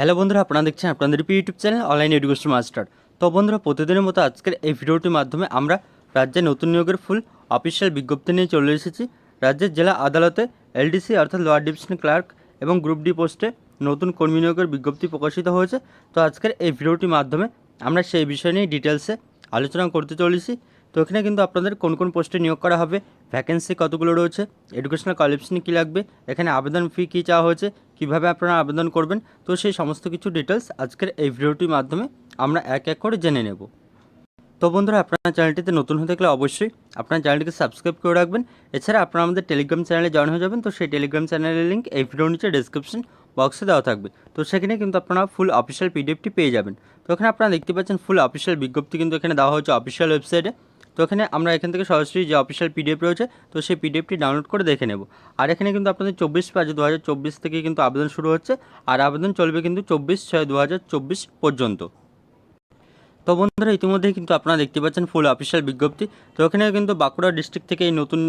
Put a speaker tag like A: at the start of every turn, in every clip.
A: Hello বন্ধুরা, আপনারা দেখছেন আপনাদের YouTube channel online education master তো বন্ধুরা, প্রতিদিনের মতো আজকের এই ভিডিওটির মাধ্যমে আমরা রাজ্যে নতুন নিয়োগের ফুল অফিসিয়াল বিজ্ঞপ্তি নিয়ে চলে এসেছি। রাজ্যের জেলা আদালতে এলডিসি অর্থাৎ লোয়ার ডিভিশন ক্লার্ক এবং গ্রুপ ডি পোস্টে নতুন কর্মী নিয়োগের বিজ্ঞপ্তি প্রকাশিত হয়েছে। তো আজকের এই ভিডিওটির মাধ্যমে আমরা সেই বিষয় নিয়ে ডিটেলসে আলোচনা করতে চলেছি। তো এখানে কিন্তু আপনাদের কোন কোন পোস্টে নিয়োগ করা হবে ভ্যাকেন্সি কতগুলো রয়েছে এডুকেশনাল কোয়ালিফিকেশন কী লাগবে, এখানে আবেদন ফি কী চাওয়া হয়েছে, কীভাবে আপনারা আবেদন করবেন, তো সেই সমস্ত কিছু ডিটেলস আজকের এই ভিডিওটির মাধ্যমে আমরা এক এক করে জেনে নেব। তো বন্ধুরা, আপনার চ্যানেলটিতে নতুন হয়ে থাকলে অবশ্যই আপনার চ্যানেলটিকে সাবস্ক্রাইব করে রাখবেন, এছাড়া আপনারা আমাদের টেলিগ্রাম চ্যানেলে জয়েন হয়ে যাবেন, তো সেই টেলিগ্রাম চ্যানেলের লিঙ্ক এই ভিডিওর নিচে ডিসক্রিপশন বক্সে দেওয়া থাকবে। তো সেখানে কিন্তু আপনারা ফুল অফিসিয়াল পিডিএফটি পেয়ে যাবেন। তো এখানে আপনারা দেখতে পাচ্ছেন ফুল অফিসিয়াল বিজ্ঞপ্তি কিন্তু এখানে দেওয়া হয়েছে অফিসিয়াল ওয়েবসাইটে তো এখানে আমরা এখান থেকে সরাসরি যে অফিসিয়াল পিডিএফ রয়েছে, তো সেই পিডিএফটি ডাউনলোড করে দেখে নেব। আর এখানে কিন্তু আপনাদের চব্বিশ পাঁচ দু চব্বিশ থেকে কিন্তু আবেদন শুরু হচ্ছে, আর আবেদন চলবে কিন্তু চব্বিশ ছয় দু চব্বিশ পর্যন্ত। তো বন্ধুরা, ইতিমধ্যেই কিন্তু আপনারা দেখতে পাচ্ছেন ফুল অফিসিয়াল বিজ্ঞপ্তি। তো এখানে কিন্তু বাঁকুড়া ডিস্ট্রিক্ট থেকে এই নতুন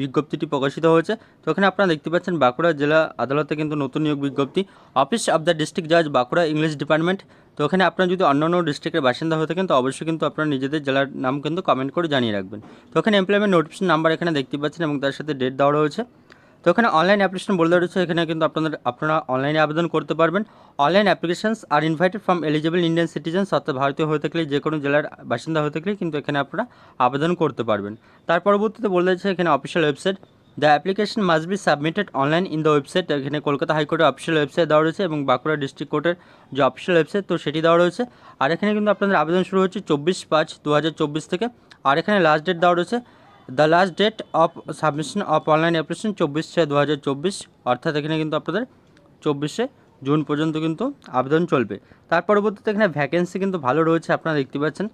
A: বিজ্ঞপ্তিটি প্রকাশিত হয়েছে। তো এখানে আপনারা দেখতে পাচ্ছেন বাঁকুড়া জেলা আদালতে কিন্তু নতুন নিয়োগ বিজ্ঞপ্তি। অফিস অফ দ্য ডিস্ট্রিক্ট জাজ বাঁকুড়া ইংলিশ ডিপার্টমেন্ট তো ওখানে আপনারা যদি অন্য অন্য ডিস্ট্রিক্টের বাসিন্দা হয়ে থাকেন, তো অবশ্যই কিন্তু আপনারা নিজেদের জেলার নাম কিন্তু কমেন্ট করে জানিয়ে রাখবেন। তো ওখানে এমপ্লয়মেন্ট নোটিফিকেশন নাম্বার এখানে দেখতে পাচ্ছেন এবং তার সাথে ডেট দেওয়া রয়েছে। তো এখানে অনলাইন অ্যাপ্লিকেশন বলে রয়েছে, এখানে কিন্তু আপনাদের, আপনারা অনলাইনে আবেদন করতে পারবেন। Online applications are invited from eligible Indian citizens অর্থাৎ ভারতীয় হয়ে থাকলে যে কোনো জেলার বাসিন্দা হয়ে থাকলে কিন্তু এখানে আপনারা আবেদন করতে পারবেন। তার পরবর্তীতে বলে রয়েছে এখানে official website the application must be submitted online in the website এখানে কলকাতা হাইকোর্টের অফিসিয়াল ওয়েবসাইট দেওয়া রয়েছে এবং বাঁকুড়া ডিস্ট্রিক্ট কোর্টের যে অফিসিয়াল ওয়েবসাইট তো সেটি দেওয়া রয়েছে। আর এখানে কিন্তু আপনাদের আবেদন শুরু হচ্ছে চব্বিশ পাঁচ দু থেকে। আর এখানে লাস্ট ডেট দেওয়া রয়েছে। The last date of submission of online application চব্বিশ ছয় দু অর্থাৎ এখানে কিন্তু আপনাদের চব্বিশে জুন পর্যন্ত কিন্তু আবেদন চলবে। তার পরবর্তীতে এখানে ভ্যাকেন্সি কিন্তু ভালো রয়েছে, আপনারা দেখতে পাচ্ছেন।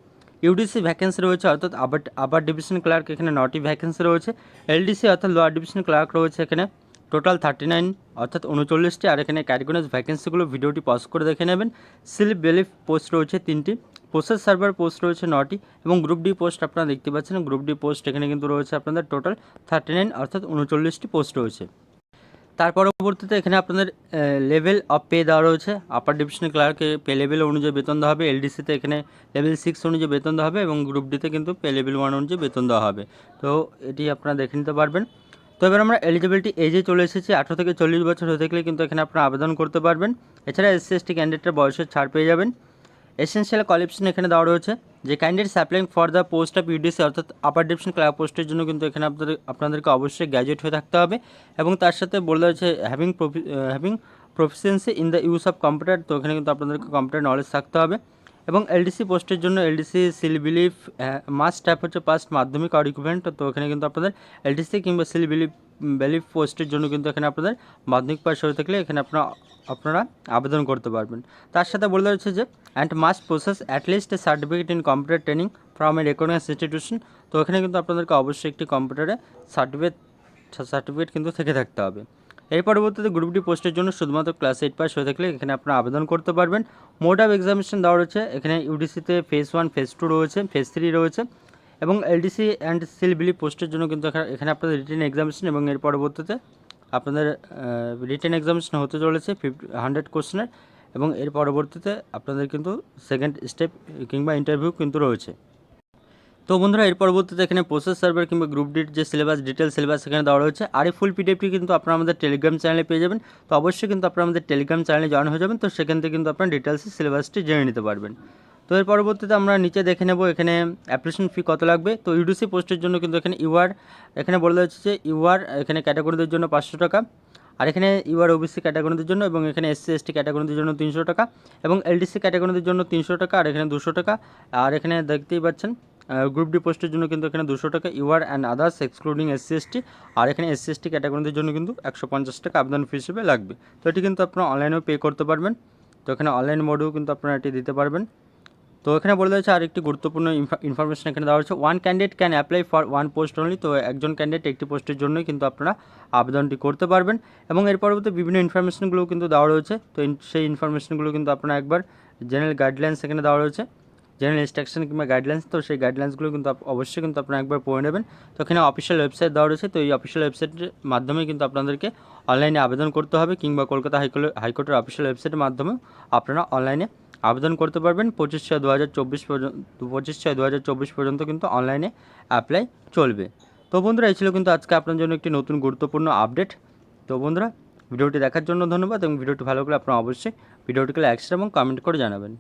A: ইউডিসি ভ্যাকেন্সি রয়েছে, অর্থাৎ আবার আবার ডিভিশন ক্লার্ক এখানে নটি ভ্যাকেন্সি রয়েছে। এলডিসি অর্থাৎ লোয়ার ডিভিশন ক্লার্ক রয়েছে এখানে। টোটাল থার্টি নাইন অর্থাৎ উনচল্লিশটি। আর এখানে ক্যাটাগরিজ ভ্যাকেন্সিগুলো ভিডিওটি পজ করে দেখে নেবেন। সিল বেলিফ পোস্ট রয়েছে তিনটি। প্রসেস সার্ভার পোস্ট রয়েছে নটি। এবং গ্রুপ ডি পোস্ট আপনারা দেখতে পাচ্ছেন। গ্রুপ ডি পোস্ট এখানে কিন্তু রয়েছে আপনাদের টোটাল থার্টি নাইন অর্থাৎ উনচল্লিশটি পোস্ট রয়েছে। তার পরবর্তীতে এখানে আপনাদের লেভেল অফ পে দেওয়া রয়েছে। আপার ডিভিশন ক্লার্কে পে লেভেল অনুযায়ী বেতন দেওয়া হবে। এলডিসিতে এখানে লেভেল সিক্স অনুযায়ী বেতন দেওয়া হবে এবং গ্রুপ ডিতে কিন্তু পে লেভেল ওয়ান অনুযায়ী বেতন দেওয়া হবে। তো এটি আপনারা দেখে নিতে পারবেন। তো এবার আমরা এলিজিবিলিটি এজে চলে এসেছি। আঠেরো থেকে চল্লিশ বছর হয়ে থাকলে কিন্তু এখানে আপনারা আবেদন করতে পারবেন। এছাড়া এসসি এসটি ক্যান্ডিডেটের বয়সের ছাড় পেয়ে যাবেন। এসেন্সিয়াল কোয়ালিফিকেশন এখানে দেওয়া রয়েছে। যে candidates applying for the post of UDC অর্থাৎ আপার ডিভিশন ক্লাব পোস্টের জন্য কিন্তু এখানে আপনাদের, আপনাদেরকে অবশ্যই গ্র্যাজুয়েট হয়ে থাকতে হবে। এবং তার সাথে বলে রয়েছে having profi having proficiency in the use of computer তো এখানে কিন্তু আপনাদেরকে কম্পিউটার নলেজ থাকতে হবে। এবং এলডিসি পোস্টের জন্য এলডিসি সিল বিলিফ মাস্ট ট্যাপ হচ্ছে পাস্ট মাধ্যমিক আর ইকুইভেন্ট তো এখানে কিন্তু আপনাদের এলডিসি কিংবা সিল বিলিফ বেলিফ পোস্টের জন্য কিন্তু এখানে আপনাদের মাধ্যমিক পাস হয়ে থাকলে এখানে আপনারা আপনারা আবেদন করতে পারবেন। তার সাথে বলে রয়েছে যে and must process at least a certificate in computer training from a recognise institution তো এখানে কিন্তু আপনাদেরকে অবশ্যই একটি কম্পিউটারে সার্টিফিকেট সার্টিফিকেট কিন্তু থেকে থাকতে হবে। এর পরবর্তীতে গ্রুপ ডি পোস্টের জন্য শুধুমাত্র ক্লাস এইট পাস হয়ে থাকলে এখানে আপনারা আবেদন করতে পারবেন। মোড অফ এক্সামিনেশন দেওয়া রয়েছে, এখানে ইউডিসিতে ফেজ ওয়ান ফেজ টু রয়েছে ফেজ থ্রি রয়েছে এবং এলডিসি অ্যান্ড সিল বিলি পোস্টের জন্য কিন্তু এখানে এখানে আপনাদের রিটেন এক্সামিনেশন এবং এর পরবর্তীতে আপনাদের রিটেন এক্সামিনেশন হতে চলেছে ফিফটি হান্ড্রেড কোশ্চেনের এবং এর পরবর্তীতে আপনাদের কিন্তু সেকেন্ড স্টেপ কিংবা ইন্টারভিউ কিন্তু রয়েছে। তো বন্ধুরা, এর পরবর্তীতে এখানে প্রসেস সার্ভার কিংবা গ্রুপ ডিট যে সিলেবাস ডিটেল সিলেবাস এখানে দেওয়া রয়েছে, আর এই ফুল পিডিএফটি কিন্তু আপনারা আমাদের টেলিগ্রাম চ্যানেলে পেয়ে যাবেন। তো অবশ্যই কিন্তু আপনারা আমাদের টেলিগ্রাম চ্যানেলে জয়েন হয়ে যাবেন, তো সেখান থেকে কিন্তু আপনারা ডিটেলসে সিলেবাসটি জেনে নিতে পারবেন। তো এর পরবর্তীতে আমরা নিচে দেখে নেব এখানে অ্যাপ্লিকেশন ফি কত লাগবে। তো ইউডিসি পোস্টের জন্য কিন্তু এখানে ইউআর এখানে বলে রয়েছে যে ইউআর এখানে ক্যাটাগরিদের জন্য পাঁচশো টাকা, আর এখানে ইউআর ওবিসি ক্যাটাগরিদের জন্য এবং এখানে এসসি এসটি ক্যাটাগরিদের জন্য তিনশো টাকা, এবং এলডিসি ক্যাটাগরিদের জন্য তিনশো টাকা, আর এখানে দুশো টাকা, আর এখানে দেখতেই পাচ্ছেন গ্রুপ ডি পোস্টের জন্য কিন্তু এখানে দুশো টাকা UR and others excluding SC ST আর এখানে এসসি এসটি ক্যাটাগরিদের জন্য কিন্তু একশো পঞ্চাশ টাকা আবেদন ফি হিসেবে লাগবে। তো এটি কিন্তু আপনারা অনলাইনেও পে করতে পারবেন। তো এখানে অনলাইন মোডেও কিন্তু আপনারা এটি দিতে পারবেন। তো এখানে বলে দিয়েছে আর একটি গুরুত্বপূর্ণ ইনফরমেশন এখানে দেওয়া হচ্ছে one candidate can apply for one post only তো একজন ক্যান্ডিডেট একটি পোস্টের জন্যই কিন্তু আপনারা আবেদনটি করতে পারবেন। এবং এর পরবর্তী বিভিন্ন ইনফরমেশনগুলো কিন্তু দেওয়া রয়েছে। তো সেই ইনফরমেশনগুলো কিন্তু আপনারা একবার জেনারেল গাইডলাইন্স এখানে দেওয়া রয়েছে। জেনারেল ইনস্ট্রাকশন কিংবা গাইডলাইন্স তো সেই গাইডলাইন্সগুলো কিন্তু অবশ্যই কিন্তু আপনারা একবার পড়ে নেবেন। তো এখানে অফিসিয়াল ওয়েবসাইট দেওয়া রয়েছে, তো এই অফিসিয়াল ওয়েবসাইটের মাধ্যমে কিন্তু আপনাদেরকে অনলাইনে আবেদন করতে হবে কিংবা কলকাতা হাইকোর্টের হাইকোর্টের অফিসিয়াল ওয়েবসাইটের মাধ্যমে আপনারা অনলাইনে আবেদন করতে পারবেন। পঁচিশ ছয় দু হাজার চব্বিশ পর্যন্ত পঁচিশ ছয় দু হাজার চব্বিশ পর্যন্ত কিন্তু অনলাইনে অ্যাপ্লাই চলবে। তো বন্ধুরা, এই ছিল কিন্তু আজকে আপনার জন্য একটি নতুন গুরুত্বপূর্ণ আপডেট তো বন্ধুরা, ভিডিওটি দেখার জন্য ধন্যবাদ এবং ভিডিওটি ভালো লাগলে আপনারা অবশ্যই ভিডিওটিকে লাইক এবং কমেন্ট করে জানাবেন।